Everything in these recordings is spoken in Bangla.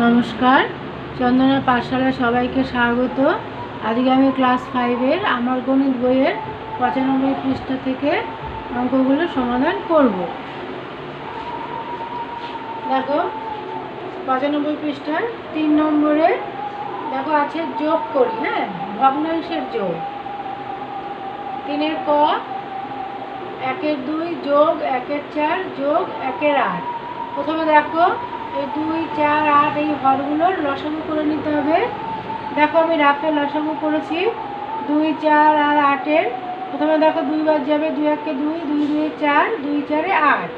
নমস্কার। চন্দনা পাঠশালায় সবাইকে স্বাগত। আজকে আমি ক্লাস ফাইভের আমার গণিত বইয়ের পঁচানব্বই পৃষ্ঠা থেকে অঙ্কগুলো সমাধান করব। দেখো, পঁচানব্বই পৃষ্ঠার তিন নম্বরে দেখো আছে যোগ করি হ্যাঁ? ভগ্নাংশের যোগ। তিনের ক, একের দুই যোগ, একের চার যোগ, একের আট। প্রথমে দেখো এই দুই, চার, আট, এই হরগুলোর লসাগু করে নিতে হবে। দেখো আমি রাফে লসাগু করেছি। দুই, চার, আর আটের। প্রথমে দেখো দুইবার যাবে, দুই একে দুই দুই দুই, চার, দুই, চারে আট।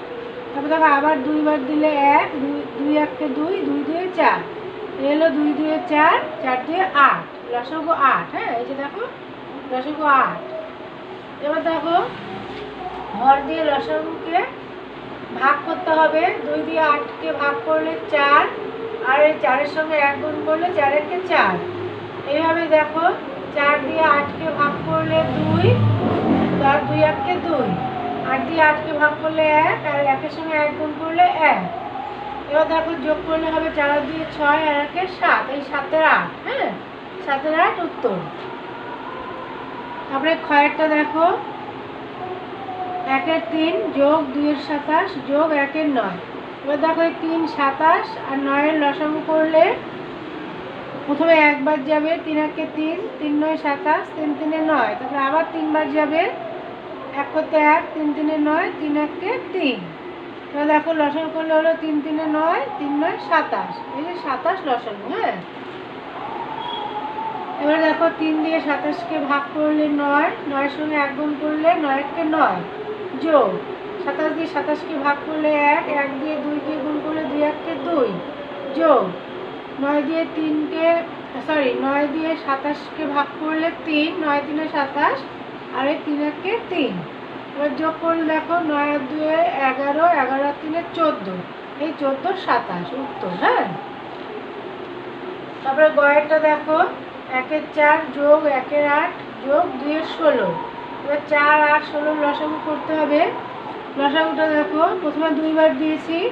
তারপর দেখো আবার দুইবার দিলে এক, দুই দুই একে দুই দুই দুই, চার। এই হলো দুই দুয়ে চার চার দুয়ে আট। লসাগু আট হ্যাঁ এই যে দেখো, লসাগু আট। এবার দেখো হর দিয়ে লসাগুকে ভাগ করতে হবে। দুই দিয়ে আটকে ভাগ করলে চার, আর এই চারের সঙ্গে এক গুণ করলে চারেরকে চার। এইভাবে দেখো, চার দিয়ে আটকে ভাগ করলে দুই, তার দুই এককে দুই। আট দিয়ে আটকে ভাগ করলে এক, আর একের সঙ্গে এক গুণ করলে এক। এবার দেখো, যোগ করলে হবে চার আর দিয়ে ছয়, আর একে সাত। এই সাতের আট হ্যাঁ? সাতের আট উত্তর। তারপরে ক্ষয়েরটা দেখো। একের তিন যোগ দুইয়ের সাতাশ, যোগ একের নয়। এবার দেখো এই তিন সাতাশ আর নয়ের লসাগু করলে প্রথমে একবার যাবে, তিন একে তিন তিন নয় সাতাশ, তিন তিনে নয়। তারপরে আবার তিনবার যাবে, এক করতে এক, তিন তিনে নয়, তিন একে তিন। এবার দেখো লসাগু করলে হলো তিন তিনে নয়, তিন নয় সাতাশ। এই যে সাতাশ লসাগু হ্যাঁ? এবার দেখো তিন দিয়ে সাতাশকে ভাগ করলে নয়, নয়ের সঙ্গে এক গুণ করলে নয়কে নয়। যোগ সাতাশ দিয়ে সাতাশকে ভাগ করলে এক এক দিয়ে দুইকে গুণ করলে দুই এককে দুই। যোগ নয় দিয়ে তিনকে সরি নয় দিয়ে সাতাশকে ভাগ করলে তিন, নয় তিনে সাতাশ, আর এই তিন এককে তিন। এবার যোগ করলে দেখো নয় আর দুয়ে এগারো এগারো আর তিনে চোদ্দ। এই চোদ্দ, সাতাশ, উত্তর হ্যাঁ? তারপরে গয়েরটা দেখো, একের চার যোগ একের আট, যোগ দুইয়ের ষোলো। এবার চার, আট, ষোলো লসাগু করতে হবে। লসাগুটা দেখো, প্রথমে দুইবার দিয়েছি।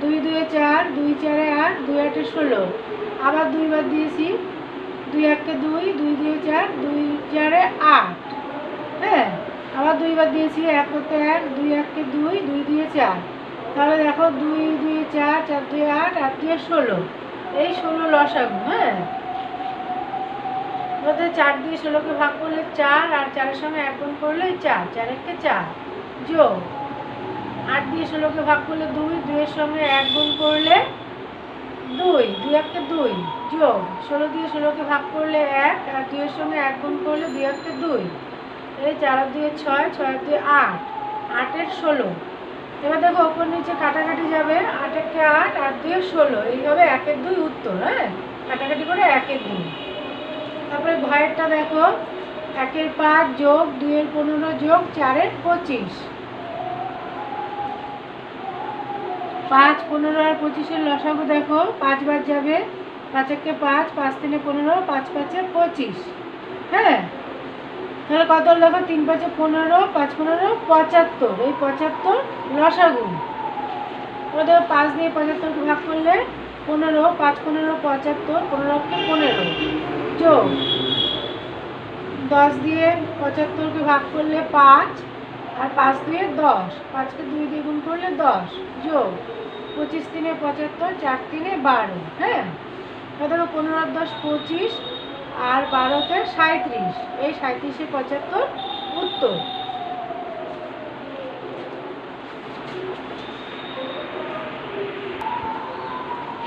দুই, দুয়ে চার, দুই, চারে আট, দুই, আটে ষোলো। আবার দুইবার দিয়েছি। দুই একে দুই দুই, দুয়ে চার, দুই, চারে আট। হ্যাঁ আবার দুইবার দিয়েছি, এক করতে এক, দুই একে দুই দুই, দুয়ে চার। তাহলে দেখো, দুই দুই চার চার দুই আট আট, দুয়ে ষোলো। এই ষোলো লসাগু হ্যাঁ? ওদের চার দিয়ে ষোলোকে ভাগ করলে চার, আর চারের সঙ্গে এক গুণ করলে চার চার একটা চার। যোগ। আট দিয়ে ষোলোকে ভাগ করলে দুই, দুইয়ের সঙ্গে এক গুণ করলে দুই দুই একটা দুই। যোগ। ষোলো দিয়ে ষোলোকে ভাগ করলে এক, আর দুইয়ের সঙ্গে এক গুণ করলে দুই একটা দুই। এই চার দুয়ে ছয় ছয় দুয়ে আট, আটের ষোলো। এবার দেখো, ওপর নিচে কাটাকাটি যাবে আট একে আট আট দুয়ে ষোলো। এইভাবে একের দুই উত্তর হ্যাঁ? কাটাকাটি করে একের দুই। তারপরে ঘরেরটা দেখো, একের পাঁচ যোগ, দুইয়ের পনেরো যোগ, চারের পঁচিশ। পাঁচ, পনেরো আর পঁচিশের লসাগু দেখো, পাঁচ পাঁচবার যাবে, পাঁচ একে পাঁচ পাঁচ তিনে পনেরো, পাঁচ পাঁচে পঁচিশ। হ্যাঁ? তাহলে কত দেখো তিন পাঁচে পনেরো, পাঁচ পনেরো, পঁচাত্তর। এই পঁচাত্তর লসাগু। ওদের পাঁচ দিয়ে পঁচাত্তরকে ভাগ করলে পনেরো, পাঁচ পনেরো, পঁচাত্তর পনেরোকে পনেরো। যোগ দশ দিয়ে পঁচাত্তরকে ভাগ করলে পাঁচ, আর পাঁচ দিয়ে দশ। পাঁচকে দুই দিয়ে গুণ করলে দশ। যোগ। পঁচিশ তিনে পঁচাত্তর, চার তিনে বারো। হ্যাঁ? দেখো পনেরো দশ পঁচিশ, আর বারোতে সাঁত্রিশ এই সাঁত্রিশে পঁচাত্তর উত্তর।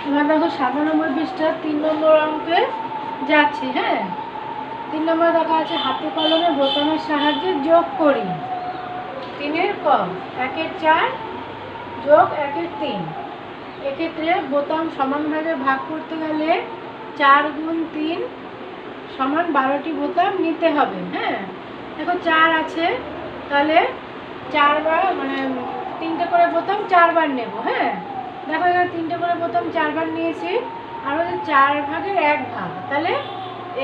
এবার দেখো সাতানব্বই পৃষ্ঠা, তিন নম্বর অঙ্কে যাচ্ছি হ্যাঁ। তিন নম্বর দেখা আছে হাতে কলমে বোতামের সাহায্যে যোগ করি। তিনের ক, একের চার যোগ একের তিন। এক্ষেত্রে বোতাম সমানভাবে ভাগ করতে গেলে চার গুণ তিন সমান বারোটি বোতাম নিতে হবে হ্যাঁ। দেখো, চার আছে, তাহলে চারবার মানে তিনটে করে বোতাম চারবার নেব হ্যাঁ। দেখো, এখানে তিনটে করে বোতাম চারবার নিয়েছি। আর হচ্ছে চার ভাগের এক ভাগ, তাহলে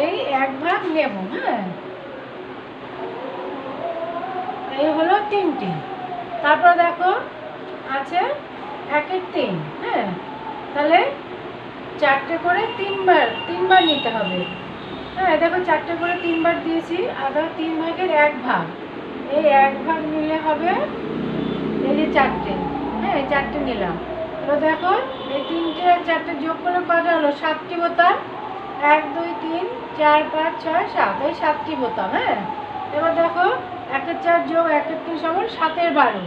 এই এক ভাগ নেব হ্যাঁ? এই হলো তিনটে। তারপর দেখো, আছে একের তিন হ্যাঁ? তাহলে চারটে করে তিনবার তিনবার নিতে হবে। হ্যাঁ দেখো চারটে করে তিনবার দিয়েছি দেখো তিন ভাগের এক ভাগ। এই এক ভাগ নিলে হবে এই যে চারটে হ্যাঁ চারটে নিলাম। এবার দেখো, এই তিনটে, চারটে যোগ করে কটা হলো? সাতটি বোতাম। এক, দুই, তিন, চার, পাঁচ, ছয়, সাত। এই সাতটি বোতাম হ্যাঁ? এবার দেখো, একের চার যোগ, একের তিন সমান সাতের বারো।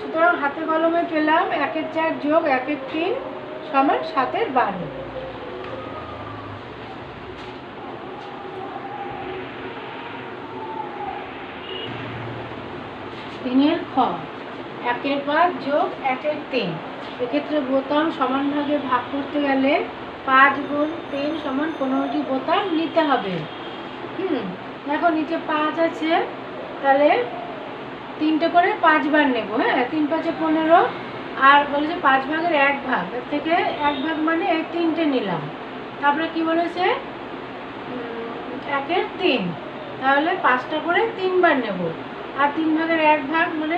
সুতরাং হাতে কলমে পেলাম, একের চার যোগ, একের তিন সমান সাতের বারো। তিনের খ। একের পাঁচ যোগ একের তিন। এক্ষেত্রে বোতাম সমান ভাগে ভাগ করতে গেলে পাঁচ গুণ তিন সমান পনেরোটি বোতাম নিতে হবে। হুম, দেখো নিচে পাঁচ আছে, তাহলে তিনটে করে পাঁচবার নেব হ্যাঁ? তিন পাঁচে পনেরো, আর বলেছে পাঁচ ভাগের এক ভাগ, এর থেকে এক ভাগ মানে এই তিনটে নিলাম। তারপরে কি বলেছে? একের তিন, তাহলে পাঁচটা করে তিনবার নেব। আর তিন ভাগের এক ভাগ মানে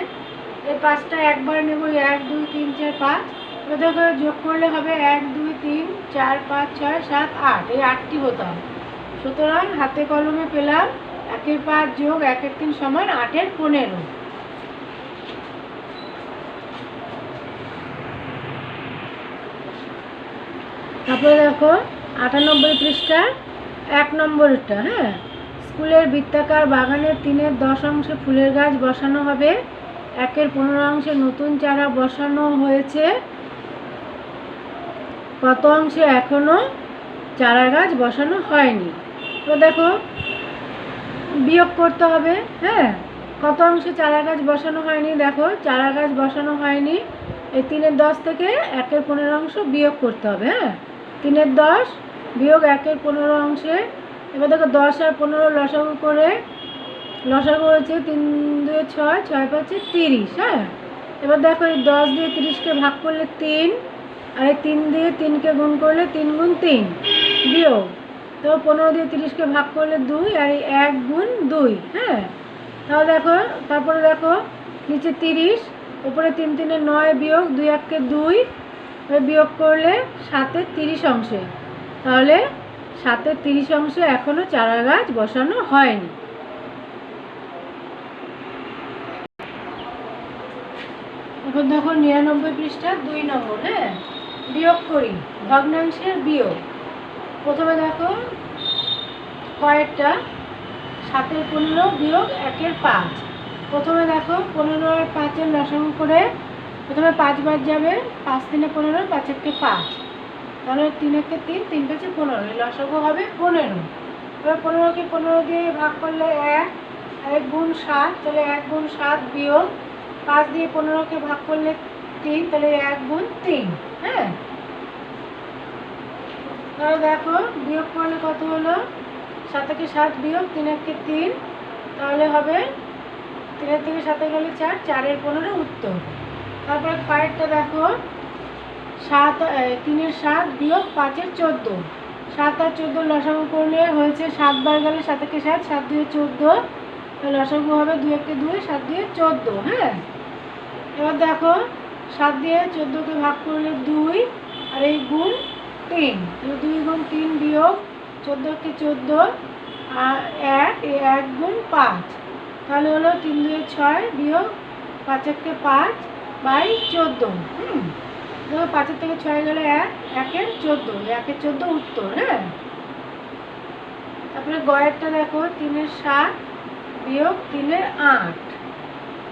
এই পাঁচটা একবার নেব, এক, দুই, তিন, চার, পাঁচ। ওদের করে যোগ করলে হবে এক, দুই, তিন, চার, পাঁচ, ছয়, সাত, আট। এই আটটি বোতাম সুতরাং হাতে কলমে পেলাম একের পাঁচ যোগ, একের তিন সমান আটের পনেরো। তারপরে দেখো, আটানব্বই পৃষ্ঠা, এক নম্বরটা হ্যাঁ? স্কুলের বৃত্তাকার বাগানের তিনের দশ অংশে ফুলের গাছ বসানো হবে। একের পনেরো অংশে নতুন চারা বসানো হয়েছে। কত অংশে এখনও চারা গাছ বসানো হয়নি। তো দেখো, বিয়োগ করতে হবে হ্যাঁ? কত অংশে চারা গাছ বসানো হয়নি, দেখো, চারা গাছ বসানো হয়নি। এই তিনের দশ থেকে একের পনেরো অংশ বিয়োগ করতে হবে হ্যাঁ? তিনের দশ বিয়োগ একের পনেরো অংশে এবার দেখো দশ আর পনেরো লসাগু করে লসাগু হয়েছে তিন দুয়ে ছয় ছয় পাঁচে তিরিশ হ্যাঁ? এবার দেখো এই দশ দিয়ে তিরিশকে ভাগ করলে তিন, আর এই তিন দিয়ে তিনকে গুণ করলে তিন গুণ তিন, বিয়োগ। তো পনেরো দিয়ে তিরিশকে ভাগ করলে দুই, আর এই এক গুণ দুই হ্যাঁ? তাহলে দেখো, তারপরে দেখো, নিচে তিরিশ ওপরে তিন তিনে নয় বিয়োগ, দুই এককে দুই বিয়োগ করলে সাতের তিরিশ অংশে। তাহলে সাতের তিরিশ অংশে এখনও চারা গাছ বসানো হয়নি। এখন দেখো নিরানব্বই পৃষ্ঠা, দুই নম্বর হ্যাঁ? বিয়োগ করি, ভগ্নাংশের বিয়োগ। প্রথমে দেখো, কয়েকটা, সাতের পনেরো বিয়োগ একের পাঁচ। প্রথমে দেখো, পনেরো আর পাঁচের লসাগু করে প্রথমে পাঁচবার যাবে, পাঁচ তিনে পনেরো, পাঁচ এককে পাঁচ। তাহলে তিন একে তিন তিন পাঁচে পনেরো লসাগু হবে পনেরো। এবার পনেরোকে পনেরো দিয়ে ভাগ করলে এক এক গুণ সাত, তাহলে এক গুণ সাত বিয়োগ পাঁচ দিয়ে পনেরোকে ভাগ করলে তিন, তাহলে এক গুণ তিন হ্যাঁ? তাহলে দেখো, বিয়োগ করলে কত হলো? সাত থেকে সাত বিয়োগ তিন একে তিন, তাহলে হবে তিনের থেকে সাতে গেলে চার, চারের পনেরো উত্তর। তারপরে কয়েকটা দেখো, সাত তিনের সাত বিয়োগ পাঁচের চোদ্দ। সাত আর চোদ্দ লসাগু করলে হয়েছে সাতবার গেলে সাত থেকে সাত সাত দুয়ে চোদ্দ লসাগু হবে দুই একে দুই, সাত দিয়ে চোদ্দ হ্যাঁ? এবার দেখো, সাত দিয়ে চোদ্দোকে ভাগ করলে দুই, আর এই গুণ তিন। দুই গুণ তিন বিয়োগ চোদ্দোকে চোদ্দ, আর এক এক গুণ পাঁচ। তাহলে হলো তিন দুয়ে ছয় বিয়োগ পাঁচ এককে পাঁচ বাই চোদ্দ। হুম। দেখো পাঁচের থেকে ছয় গেলে এক, একের চোদ্দ। একের চোদ্দ উত্তর হ্যাঁ? তারপরে গয়েরটা দেখো, তিনের সাত বিয়োগ তিনের আট।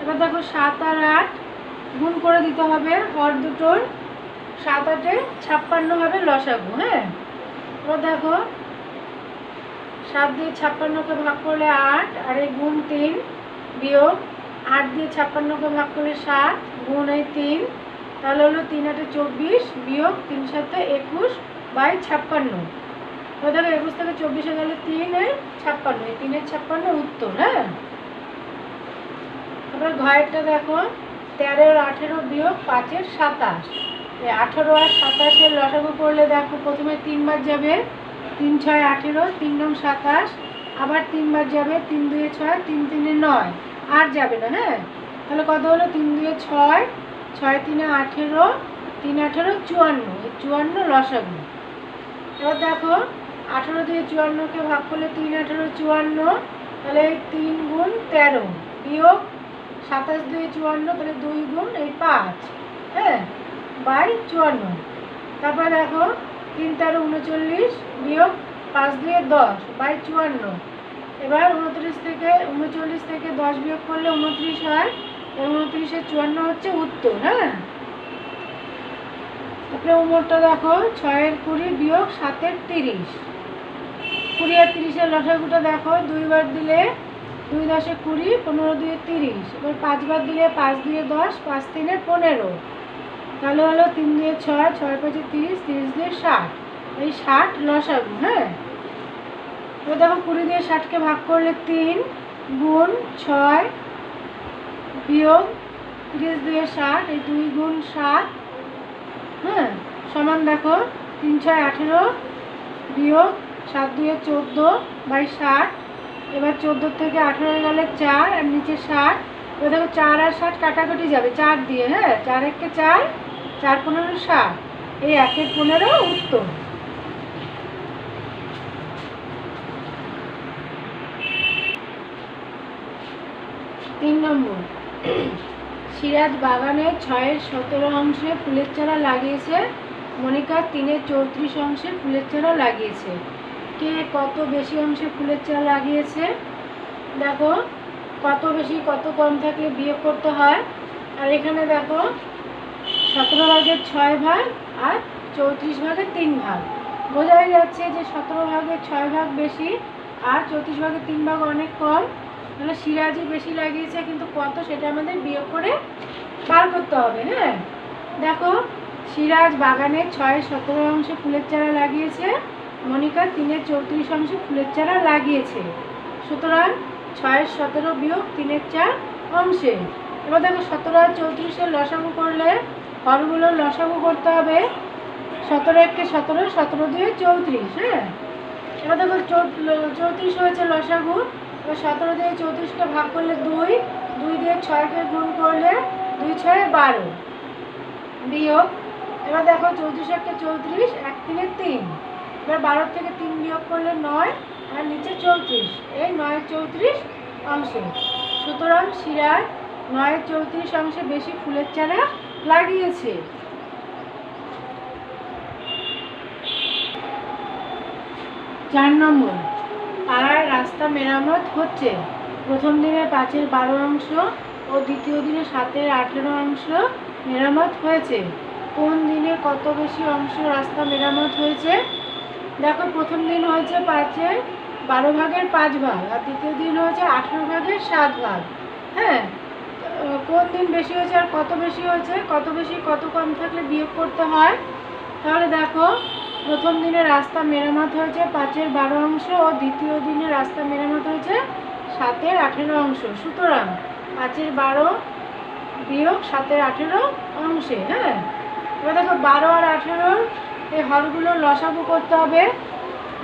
এবার দেখো সাত আর আট গুণ করে দিতে হবে, হর দুটোর সাত আটে ছাপ্পান্ন হবে লসাগু হ্যাঁ? এবার দেখো, সাত দিয়ে ছাপ্পান্নকে ভাগ করলে আট, আর এই গুণ তিন বিয়োগ আট দিয়ে ছাপ্পান্নকে ভাগ করলে সাত, গুণ এই তিন, তাহলে হলো তিন আটে চব্বিশ বিয়োগ তিন সাথে একুশ বাই ছাপ্পান্ন। তো দেখো, একুশ থেকে চব্বিশে গেলে তিনের ছাপ্পান্ন, এই তিনের ছাপ্পান্ন উত্তর হ্যাঁ? তারপরে ঘরেরটা দেখো তেরো আঠেরো বিয়োগ পাঁচের সাতাশ। আঠেরো আর সাতাশের লসাগু করলে দেখো প্রথমে তিনবার যাবে, তিন ছয় আঠেরো, তিন নং সাতাশ, আবার তিনবার যাবে, তিন দুয়ে ছয়, তিন তিনে নয়। আর যাবে না হ্যাঁ? তাহলে কত হলো? তিন দুয়ে ছয় ছয় তিনে আঠেরো, তিন আঠেরো চুয়ান্ন। চুয়ান্ন লসাগু। এবার দেখো, আঠেরো দিয়ে চুয়ান্নকে ভাগ করলে তিন আঠেরো চুয়ান্ন, তাহলে তিন গুণ তেরো বিয়োগ সাতাশ দুই চুয়ান্ন, তাহলে দুই গুণ এই পাঁচ। হ্যাঁ বাই চুয়ান্ন। তারপরে দেখো, তিন তেরো উনচল্লিশ বিয়োগ পাঁচ দিয়ে দশ, বাই চুয়ান্ন। এবার উনত্রিশ থেকে, উনচল্লিশ থেকে দশ বিয়োগ করলে উনত্রিশ হয় উনত্রিশে চুয়ান্ন হচ্ছে উত্তর হ্যাঁ? তারপরে উমরটা দেখো, ছয়ের কুড়ি বিয়োগ সাতের তিরিশ। কুড়ি আর তিরিশের লসাগুটা দেখো, দুইবার দিলে দুই দশে কুড়ি, পনেরো দুয়ে তিরিশ। এবার পাঁচবার দিলে পাঁচ দিয়ে দশ, পাঁচ তিনে পনেরো। তাহলে হলো তিন দিয়ে ছয় ছয় পাঁচে তিরিশ তিরিশ দিয়ে ষাট। এই ষাট লসাগু হ্যাঁ? এবার দেখো কুড়ি দিয়ে ষাটকে ভাগ করলে তিন গুণ ছয় বিয়োগ তিরিশ দিয়ে ষাট, এই দুই গুণ সাত হ্যাঁ? সমান দেখো তিন ছয় আঠেরো বিয়োগ সাত দুয়ে চোদ্দ বাই ষাট। এবার চোদ্দ থেকে আঠেরো গেলে চার, আর নিচে ষাট। এবার দেখো চার আর ষাট কাটাকাটি যাবে, চার দিয়ে হ্যাঁ? চার একে চার চার পনেরো ষাট। এই একের পনেরো উত্তর। তিন নম্বর। সিরাজ বাগানে ছয়ের সতেরো অংশে ফুলের চারা লাগিয়েছে। মনিকা তিনের চৌত্রিশ অংশে ফুলের চারা লাগিয়েছে। কে কত বেশি অংশে ফুলের চারা লাগিয়েছে? দেখো, কত বেশি, কত কম থাকলে বিয়োগ করতে হয়। আর এখানে দেখো, সতেরো ভাগের ছয় ভাগ আর চৌত্রিশ ভাগের তিন ভাগ। বোঝাই যাচ্ছে যে সতেরো ভাগের ছয় ভাগ বেশি আর চৌত্রিশ ভাগের তিন ভাগ অনেক কম। মানে সিরাজি বেশি লাগিয়েছে, কিন্তু কত সেটা আমাদের বিয়োগ করে বার করতে হবে হ্যাঁ? দেখো সিরাজ বাগানে ছয় সতেরো অংশে ফুলের চারা লাগিয়েছে। মনিকা তিনের চৌত্রিশ অংশে ফুলের চারা লাগিয়েছে। সুতরাং ছয়ের সতেরো বিয়োগ তিনের চার অংশে। এবার দেখো সতেরো আর চৌত্রিশের লসাগু করলে হরগুলোর লসাগু করতে হবে। সতেরো একে সতেরো সতেরো দিয়ে চৌত্রিশ হ্যাঁ? এবার দেখো চৌত্রিশ হয়েছে লসাগু। এবার সতেরো দিয়ে চৌত্রিশকে ভাগ করলে দুই দুই দিয়ে ছয়কে গুণ করলে দুই ছয় বারো বিয়োগ। এবার দেখো চৌত্রিশ একটা চৌত্রিশ, এক তিনে তিন। এবার বারো থেকে তিন বিয়োগ করলে নয় আর নিচে চৌত্রিশ। এই নয় চৌত্রিশ অংশে। সুতরাং শিরার নয় চৌত্রিশ অংশে বেশি ফুলের চারা লাগিয়েছে। চার নম্বর, পাড়ার রাস্তা মেরামত হচ্ছে। প্রথম দিনে পাঁচের বারো অংশ ও দ্বিতীয় দিনে সাতের আঠেরো অংশ মেরামত হয়েছে। কোন দিনে কত বেশি অংশ রাস্তা মেরামত হয়েছে? দেখো, প্রথম দিন হয়েছে পাঁচের বারো ভাগের পাঁচ ভাগ, আর দ্বিতীয় দিন হয়েছে আঠেরো ভাগের সাত ভাগ। হ্যাঁ? কোন দিন বেশি হয়েছে আর কত বেশি হয়েছে? কত বেশি, কত কম থাকলে বিয়োগ করতে হয়? তাহলে দেখো, প্রথম দিনে রাস্তা মেরামত হয়েছে পাঁচের বারো অংশ ও দ্বিতীয় দিনে রাস্তা মেরামত হয়েছে সাতের আঠেরো অংশ। সুতরাং পাঁচের বারো বিয়োগ সাতের আঠেরো অংশে হ্যাঁ? এবার দেখো, বারো আর আঠেরোর এই হরগুলো লসাগু করতে হবে।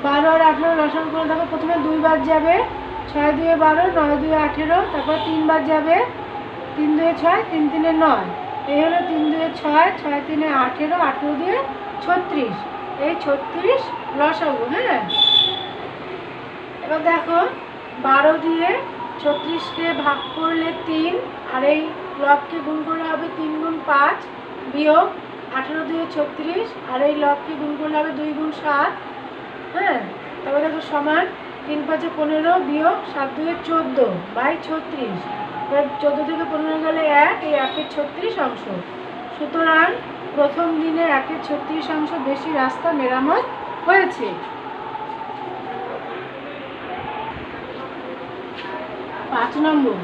বারো আর আঠেরো লসাগু করে দেখো প্রথমে দুইবার যাবে। ছয় দুয়ে বারো, নয় দুয়ে আঠেরো, তারপর তিনবার যাবে। তিন দুয়ে ছয়, তিন তিনে নয়। এই হলো তিন দুয়ে ছয় ছয় তিনে আঠেরো আঠেরো দুয়ে ছত্রিশ। এই ছত্রিশ লসাগু হ্যাঁ? এবার দেখো, বারো দিয়ে ছত্রিশকে ভাগ করলে তিন, আর এই লবকে গুণ করলে হবে তিন গুণ পাঁচ বিয়োগ আঠেরো দিয়ে ছত্রিশ আর এই লবকে গুণ করলে হবে দুই গুণ সাত। হ্যাঁ? তবে দেখো সমান তিন পাঁচে পনেরো বিয়োগ সাত দুয়ে চোদ্দ বাই ছত্রিশ। এবার চোদ্দ থেকে পনেরো গেলে এক, এই একের ছত্রিশ অংশ। সুতরাং প্রথম দিনে একের ছত্রিশ অংশ বেশি রাস্তা মেরামত হয়েছে। পাঁচ নম্বর,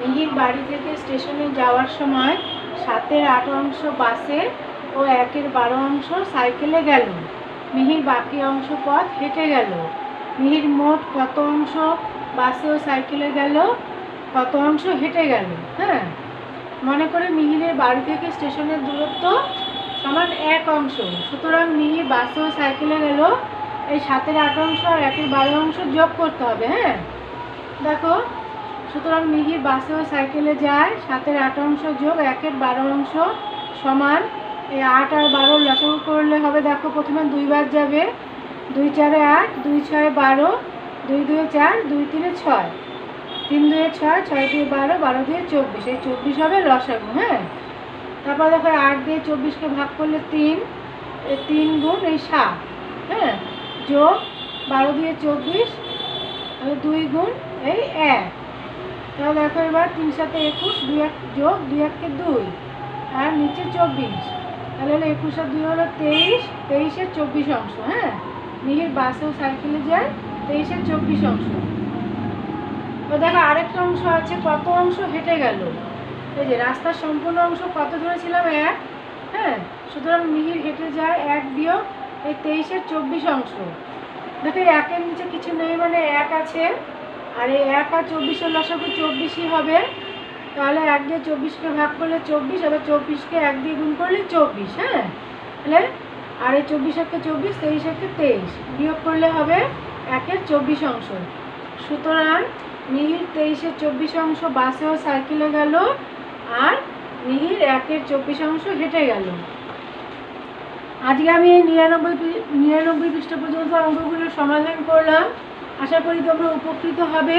মিহির বাড়ি থেকে স্টেশনে যাওয়ার সময় সাতের আট অংশ বাসে ও একের বারো অংশ সাইকেলে গেল। মিহির বাকি অংশ পথ হেঁটে গেল। মিহির মোট কত অংশ বাসে ও সাইকেলে গেল? কত অংশ হেঁটে গেল? হ্যাঁ। মনে করে মিহিরের বাড়ি থেকে স্টেশনের দূরত্ব সমান এক অংশ। সুতরাং মিহির বাসে ও সাইকেলে গেল। এই সাতের আট অংশ আর একের বারো অংশ যোগ করতে হবে হ্যাঁ? দেখো, সুতরাং মিহির বাসে ও সাইকেলে যায়। সাতের আট অংশ যোগ একের বারো অংশ সমান এই আট আর বারো লসাগু করলে হবে, দেখো প্রথমে দুইবার যাবে। দুই চারে আট, দুই ছয় বারো, দুই দুয়ে চার, দুই তিনে ছয়। তিন দুয়ে ছয় ছয় দিয়ে বারো বারো দিয়ে চব্বিশ। এই চব্বিশ হবে লসাগু হ্যাঁ? তারপর দেখো আট দিয়ে চব্বিশকে ভাগ করলে তিন, এই তিন গুণ এই সাত হ্যাঁ? যোগ বারো দিয়ে চব্বিশ দুই গুণ এই এক। তাহলে দেখো এবার তিন সাথে একুশ, দুই এক যোগ, দুই এককে দুই, আর নিচে চব্বিশ। তাহলে হলো একুশ আর দুই হলো তেইশ, তেইশের চব্বিশ অংশ হ্যাঁ? মিহির বাসেও সাইকেলে যায়, তেইশের চব্বিশ অংশ। তো দেখো আরেকটা অংশ আছে, কত অংশ হেঁটে গেল? এই যে রাস্তার সম্পূর্ণ অংশ কত ধরেছিলাম? এক হ্যাঁ? সুতরাং মিহির হেঁটে যায় এক বিয়োগ, এই তেইশের চব্বিশ অংশ। দেখো একের নিচে কিছু নেই মানে এক আছে, আর এই এক আর চব্বিশের লসাগু চব্বিশই হবে। তাহলে এক দিয়ে চব্বিশকে ভাগ করলে চব্বিশ এবার চব্বিশকে এক দিয়ে গুণ করলে চব্বিশ হ্যাঁ? তাহলে আর এই চব্বিশ একে চব্বিশ, তেইশ একে তেইশ বিয়োগ করলে হবে একের চব্বিশ অংশ। সুতরাং মিহির তেইশের চব্বিশ অংশ বাসে ও সাইকেলে গেল আর মিহির একের চব্বিশ অংশ হেঁটে গেল। আজকে আমি এই নিরানব্বই নিরানব্বই পৃষ্ঠা পর্যন্ত অঙ্কগুলোর সমাধান করলাম। আশা করি তোমরা উপকৃত হবে।